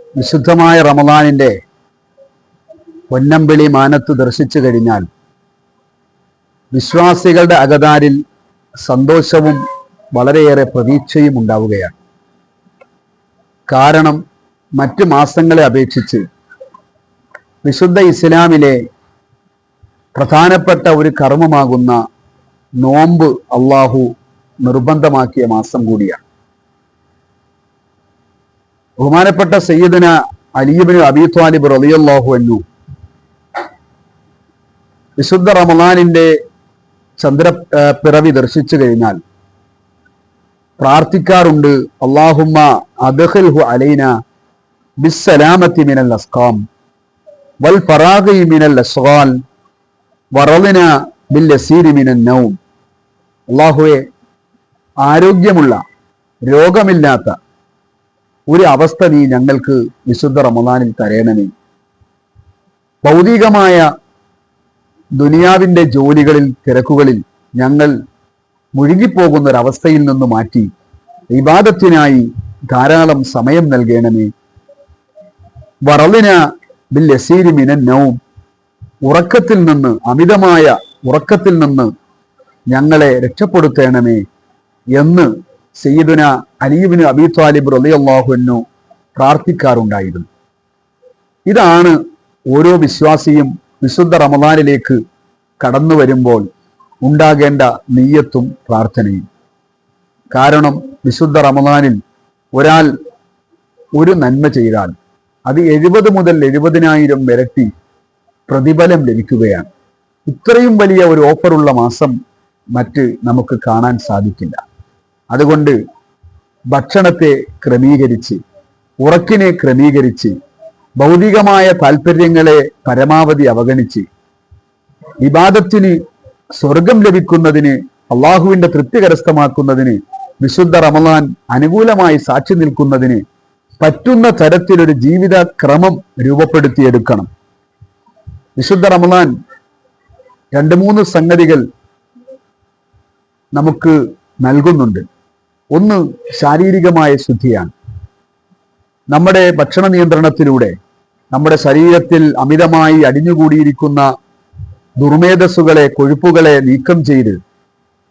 വിശുദ്ധമായ റമദാനിന്റെ പൊന്നമ്പിളി മാനത്ത് ദർശിച്ചു കഴിഞ്ഞാൽ വിശ്വാസികളുടെ അകതാരിൽ സന്തോഷവും വളരെയേറെ പ്രതീക്ഷയും ഉണ്ടാവുകയാണ്. കാരണം മറ്റ് മാസങ്ങളെ അപേക്ഷിച്ച് വിശുദ്ധ ഇസ്ലാമിലെ പ്രധാനപ്പെട്ട ഒരു കർമ്മമാകുന്ന നോമ്പ് അള്ളാഹു നിർബന്ധമാക്കിയ മാസം കൂടിയാണ്. ബഹുമാനപ്പെട്ട സയ്യിദിന് അലിയബിന് അബീത്വാലിബ് റളിയല്ലാഹു അന്നു വിശുദ്ധ റമദാനിന്റെ ചന്ദ്ര പിറവി ദർശിച്ചു കഴിഞ്ഞാൽ പ്രാർത്ഥിക്കാറുണ്ട് അള്ളാഹുമ്മ അദഹൽഹു അലൈന ബിസ്സലാമത്തി മിനൽ അസ്കാം വൽ ഫറാഗി മിനൽ അസ്വാൽ വറളിന ബിൽ അസീരി മിനൽ നൗം. അള്ളാഹുവെ ആരോഗ്യമുള്ള രോഗമില്ലാത്ത ഒരു അവസ്ഥ നീ ഞങ്ങൾക്ക് വിശുദ്ധ റമദാനിൽ തരയണമേ ഭൗതികമായ ദുനിയാവിന്റെ ജോലികളിൽ തിരക്കുകളിൽ ഞങ്ങൾ മുഴുകിപ്പോകുന്ന ഒരവസ്ഥയിൽ നിന്ന് മാറ്റി വിവാദത്തിനായി ധാരാളം സമയം നൽകണമേ. വറവിന ബിൽ യസീരി മിനൻ നൗം. ഉറക്കത്തിൽ നിന്ന് അമിതമായ ഉറക്കത്തിൽ നിന്ന് ഞങ്ങളെ രക്ഷപ്പെടുത്തേണമേ എന്ന് സയ്യിദുന അലീബിന് അബി താലിബ് റലിയല്ലാഹുവിനു പ്രാർത്ഥിക്കാറുണ്ടായിരുന്നു. ഇതാണ് ഓരോ വിശ്വാസിയും വിശുദ്ധ റമദാനിലേക്ക് കടന്നു വരുമ്പോൾ ഉണ്ടാകേണ്ട നെയ്യത്തും പ്രാർത്ഥനയും. കാരണം വിശുദ്ധ റമദാനിൽ ഒരാൾ ഒരു നന്മ ചെയ്താൽ അത് എഴുപത് മുതൽ എഴുപതിനായിരം വരട്ടി പ്രതിഫലം ലഭിക്കുകയാണ്. ഇത്രയും വലിയ ഒരു ഓഫറുള്ള മാസം മറ്റ് നമുക്ക് കാണാൻ സാധിക്കില്ല. അതുകൊണ്ട് ഭക്ഷണത്തെ ക്രമീകരിച്ച് ഉറക്കിനെ ക്രമീകരിച്ച് ഭൗതികമായ താല്പര്യങ്ങളെ പരമാവധി അവഗണിച്ച് വിവാദത്തിന് സ്വർഗം ലഭിക്കുന്നതിന് അള്ളാഹുവിന്റെ തൃപ്തി കരസ്ഥമാക്കുന്നതിന് വിശുദ്ധ റമലാൻ അനുകൂലമായി സാക്ഷി നിൽക്കുന്നതിന് പറ്റുന്ന തരത്തിലൊരു ജീവിത ക്രമം രൂപപ്പെടുത്തിയെടുക്കണം. വിശുദ്ധ റമലാൻ രണ്ട് മൂന്ന് സംഗതികൾ നമുക്ക് നൽകുന്നുണ്ട്. ഒന്ന് ശാരീരികമായ ശുദ്ധിയാണ്. നമ്മുടെ ഭക്ഷണ നിയന്ത്രണത്തിലൂടെ നമ്മുടെ ശരീരത്തിൽ അമിതമായി അടിഞ്ഞുകൂടിയിരിക്കുന്ന ദുർമേധസ്സുകളെ കൊഴുപ്പുകളെ നീക്കം ചെയ്ത്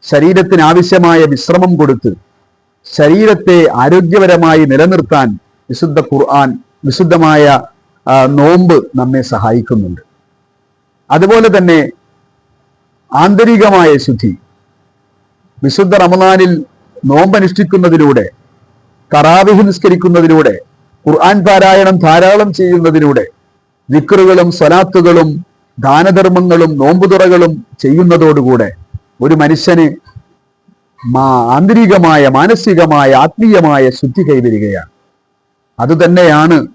ശരീരത്തിന് ആവശ്യമായ വിശ്രമം കൊടുത്ത് ശരീരത്തെ ആരോഗ്യപരമായി നിലനിർത്താൻ വിശുദ്ധ ഖുർആൻ വിശുദ്ധമായ നോമ്പ് നമ്മെ സഹായിക്കുന്നുണ്ട്. അതുപോലെ തന്നെ ആന്തരികമായ ശുദ്ധി. വിശുദ്ധ റമദാനിൽ നോമ്പനുഷ്ഠിക്കുന്നതിലൂടെ തറാവിഹ് നിസ്കരിക്കുന്നതിലൂടെ ഖുർആൻ പാരായണം ധാരാളം ചെയ്യുന്നതിലൂടെ വിക്റുകളും സ്വലാത്തുകളും ദാനധർമ്മങ്ങളും നോമ്പുതുറകളും ചെയ്യുന്നതോടുകൂടെ ഒരു മനുഷ്യന് മാ ആന്തരികമായ മാനസികമായ ആത്മീയമായ ശുദ്ധി കൈവരികയാണ്. അതുതന്നെയാണ്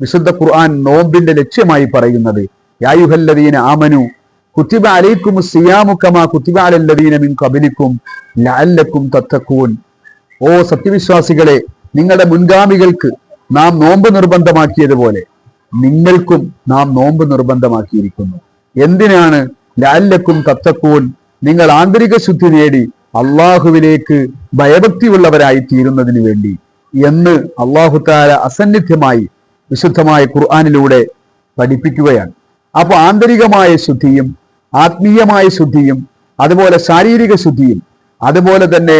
വിശുദ്ധ ഖുർആൻ നോമ്പിന്റെ ലക്ഷ്യമായി പറയുന്നത്. യായുഹല്ലദീന ആമനു കുത്തിബ അലൈക്കും സിയാമു കമാ കുത്തിബ അലല്ലദീന മിൻ കബലിക്കും ലഅല്ലക്കും തത്തക്കൂൻ ഓ സത്യവിശ്വാസികളെ നിങ്ങളുടെ മുൻഗാമികൾക്ക് നാം നോമ്പ് നിർബന്ധമാക്കിയതുപോലെ നിങ്ങൾക്കും നാം നോമ്പ് നിർബന്ധമാക്കിയിരിക്കുന്നു. എന്തിനാണ്? ലാല്ലക്കും തത്തക്കൂൻ നിങ്ങൾ ആന്തരിക ശുദ്ധി നേടി അള്ളാഹുവിലേക്ക് ഭയഭക്തിയുള്ളവരായി തീരുന്നതിന് വേണ്ടി എന്ന് അള്ളാഹു താര അസന്നിധ്യമായി വിശുദ്ധമായ ഖുർആാനിലൂടെ പഠിപ്പിക്കുകയാണ്. അപ്പൊ ആന്തരികമായ ശുദ്ധിയും ആത്മീയമായ ശുദ്ധിയും അതുപോലെ ശാരീരിക ശുദ്ധിയും അതുപോലെ തന്നെ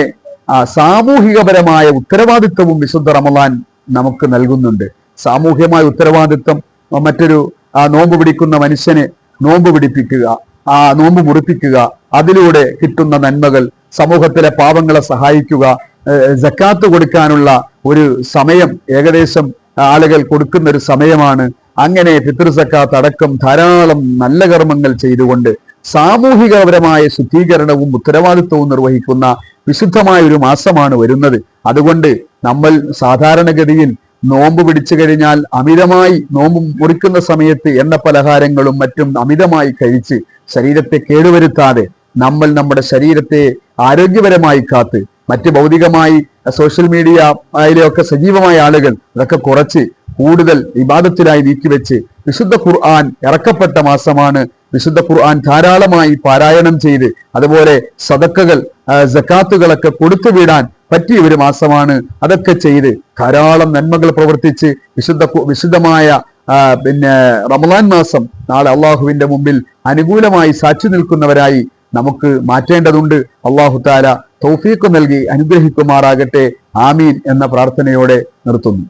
സാമൂഹികപരമായ ഉത്തരവാദിത്വവും വിശുദ്ധ റമലാൻ നമുക്ക് നൽകുന്നുണ്ട്. സാമൂഹികമായ ഉത്തരവാദിത്വം മറ്റൊരു നോമ്പ് പിടിക്കുന്ന മനുഷ്യനെ നോമ്പ് പിടിപ്പിക്കുക ആ നോമ്പ് മുറിപ്പിക്കുക അതിലൂടെ കിട്ടുന്ന നന്മകൾ സമൂഹത്തിലെ പാവങ്ങളെ സഹായിക്കുക ജക്കാത്ത് കൊടുക്കാനുള്ള ഒരു സമയം ഏകദേശം ആളുകൾ കൊടുക്കുന്ന ഒരു സമയമാണ് അങ്ങനെ പിതൃസക്കാത്ത് അടക്കം ധാരാളം നല്ല കർമ്മങ്ങൾ ചെയ്തുകൊണ്ട് സാമൂഹികപരമായ ശുദ്ധീകരണവും ഉത്തരവാദിത്വവും നിർവഹിക്കുന്ന വിശുദ്ധമായ ഒരു മാസമാണ് വരുന്നത്. അതുകൊണ്ട് നമ്മൾ സാധാരണഗതിയിൽ നോമ്പ് പിടിച്ചു കഴിഞ്ഞാൽ അമിതമായി നോമ്പ് മുറിക്കുന്ന സമയത്ത് എണ്ണ പലഹാരങ്ങളും മറ്റും അമിതമായി കഴിച്ച് ശരീരത്തെ കേടുവരുത്താതെ നമ്മൾ നമ്മുടെ ശരീരത്തെ ആരോഗ്യപരമായി കാത്ത് മറ്റ് ഭൗതികമായി സോഷ്യൽ മീഡിയ അതിലൊക്കെ സജീവമായ ആളുകൾ അതൊക്കെ കുറച്ച് കൂടുതൽ വിവാദത്തിലായി നീക്കിവെച്ച് വിശുദ്ധ ഖുർആൻ ഇറക്കപ്പെട്ട മാസമാണ് വിശുദ്ധ ഖുർആൻ ധാരാളമായി പാരായണം ചെയ്ത് അതുപോലെ സദക്കകൾ ജക്കാത്തുകളൊക്കെ കൊടുത്തു വിടാൻ പറ്റിയ ഒരു മാസമാണ്. അതൊക്കെ ചെയ്ത് ധാരാളം നന്മകൾ പ്രവർത്തിച്ച് വിശുദ്ധ വിശുദ്ധമായ പിന്നെ റമദാൻ മാസം നാളെ അള്ളാഹുവിന്റെ മുമ്പിൽ അനുകൂലമായി സാക്ഷി നിൽക്കുന്നവരായി നമുക്ക് മാറ്റേണ്ടതുണ്ട്. അള്ളാഹു താല തൗഫീഖ് നൽകി അനുഗ്രഹിക്കുമാറാകട്ടെ. ആമീൻ എന്ന പ്രാർത്ഥനയോടെ നിർത്തുന്നു.